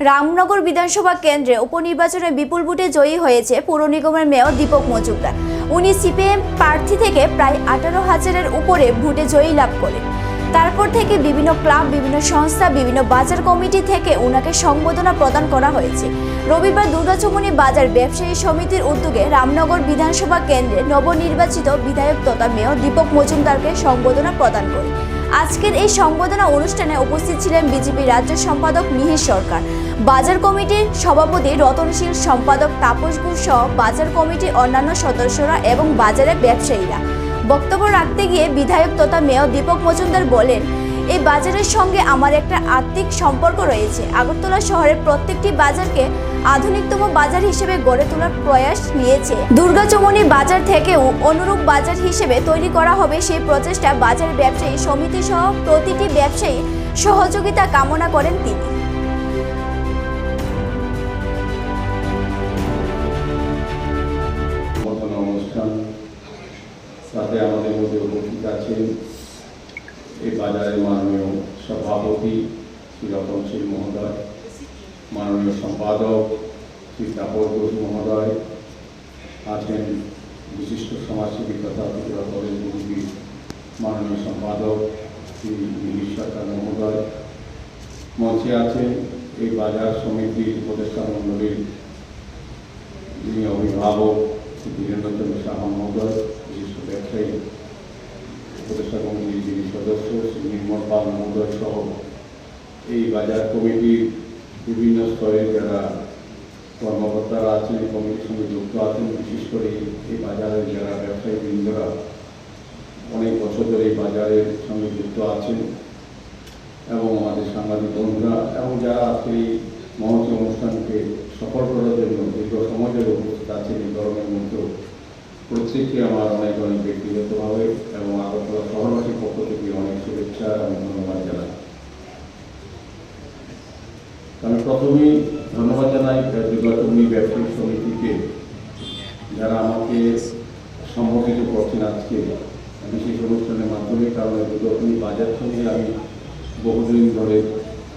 রামনগর বিধানসভা কেন্দ্রে উপনির্বাচনে বিপুল ভোটে জয়ী হয়েছে পৌর নিগমের মেয়র দীপক মজুমদার। উনি সিপিএম প্রার্থী থেকে প্রায় আঠারো হাজারের উপরে ভোটে জয়ী লাভ করেন। তারপর থেকে বিভিন্ন ক্লাব, বিভিন্ন সংস্থা, বিভিন্ন বাজার কমিটি থেকে ওনাকে সংবর্ধনা প্রদান করা হয়েছে। রবিবার দুর্গাচমনি বাজার ব্যবসায়ী সমিতির উদ্যোগে রামনগর বিধানসভা কেন্দ্রে নবনির্বাচিত বিধায়ক তথা মেয়র দীপক মজুমদারকে সংবর্ধনা প্রদান করে। আজকের এই সম্বোধনা অনুষ্ঠানে উপস্থিত ছিলেন বিজেপি রাজ্য সম্পাদক মিহির সরকার। বাজার কমিটির সভাপতি রতনশীল সম্পাদক তাপস ঘোষ সহ বাজার কমিটির অন্যান্য সদস্যরা এবং বাজারের ব্যবসায়ীরা। বক্তব্য রাখতে গিয়ে বিধায়ক তথা মেয়র দীপক মজুমদার বলেন এই বাজারের সঙ্গে আমার একটা আর্থিক সম্পর্ক রয়েছে। আগরতলা শহরের প্রত্যেকটি বাজারকে আধুনিকতম বাজার হিসেবে গড়ে তোলার প্রয়াস নিয়েছে। দুর্গাচমনি বাজার থেকেও অনুরূপ বাজার হিসেবে তৈরি করা হবে সেই প্রচেষ্টা বাজার ব্যবসায়ী সমিতি সহ প্রতিটি ব্যবসায়ী সহযোগিতা কামনা করেন তিনি। আমাদের মধ্যে উপস্থিত আছেন বাজারের মাননীয় সভাপতি শ্রী রতনশীল মহোদয়, মাননীয় সম্পাদক শ্রী তাপর ঘোষ মহোদয়, আছেন বিশিষ্ট সমাজসেবী তথা ত্রিপুরা কলেজ বিজেপির মাননীয় সম্পাদক শ্রী মিহির সরকার মহোদয়। মঞ্চে আছেন এই বাজার সমিতির উপদেষ্টা মণ্ডলীর যিনি অভিভাবক শ্রী বীরেন্দ্রচন্দ্র সাহা মহোদয়, বিশিষ্ট ব্যবসায়ী কমিটির যিনি সদস্য শ্রী নির্মল পাল মহোদয় সহ এই বাজার কমিটির বিভিন্ন স্তরের যারা কর্মকর্তারা আছেন কমিটির সঙ্গে যুক্ত আছেন, বিশেষ করে এই বাজারের যারা ব্যবসায়ী বৃন্দরা অনেক বছর ধরে এই বাজারের সঙ্গে যুক্ত আছেন এবং আমাদের সাংবাদিক বন্ধুরা এবং যারা আজকে এই মহতি অনুষ্ঠানকে সফল করার জন্য, দীর্ঘ সময় ধরে উপস্থিত আছেন, এই গরমের মধ্যেও প্রত্যেককে আমার অনেক অনেক ব্যক্তিগতভাবে এবং আগরতলা শহরবাসীর পক্ষ থেকে অনেক শুভেচ্ছা এবং ধন্যবাদ জানাই আমি প্রথমেই ধন্যবাদ জানাই দুর্গাচমনি ব্যবসায়িক সমিতিকে যারা আমাকে সম্বোধিত করছেন আজকে বিশেষ অনুষ্ঠানের মাধ্যমে, কারণ এই দুর্গাচমনি বাজার সঙ্গে আমি বহুদিন ধরে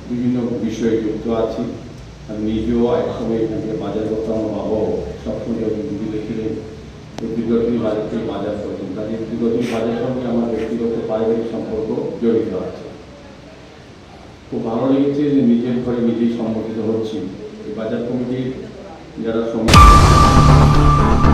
বিভিন্ন বিষয়ে যুক্ত আছি। আমি নিজেও একসময় এখান বাজার করতাম বাবাও সবসময় যখন দিদি দেখিলেন এই দুর্গাচমনি বাজার থেকে বাজার করতেন কাজে দুর্গাচমনি বাজারের সঙ্গে আমার ব্যক্তিগত পারিবারিক সম্পর্ক জড়িত আছে। খুব ভালো লেগেছে যে নিজের ঘরে নিজেই সম্পর্কিত হচ্ছি। বাজার কমিটির যারা সমিতি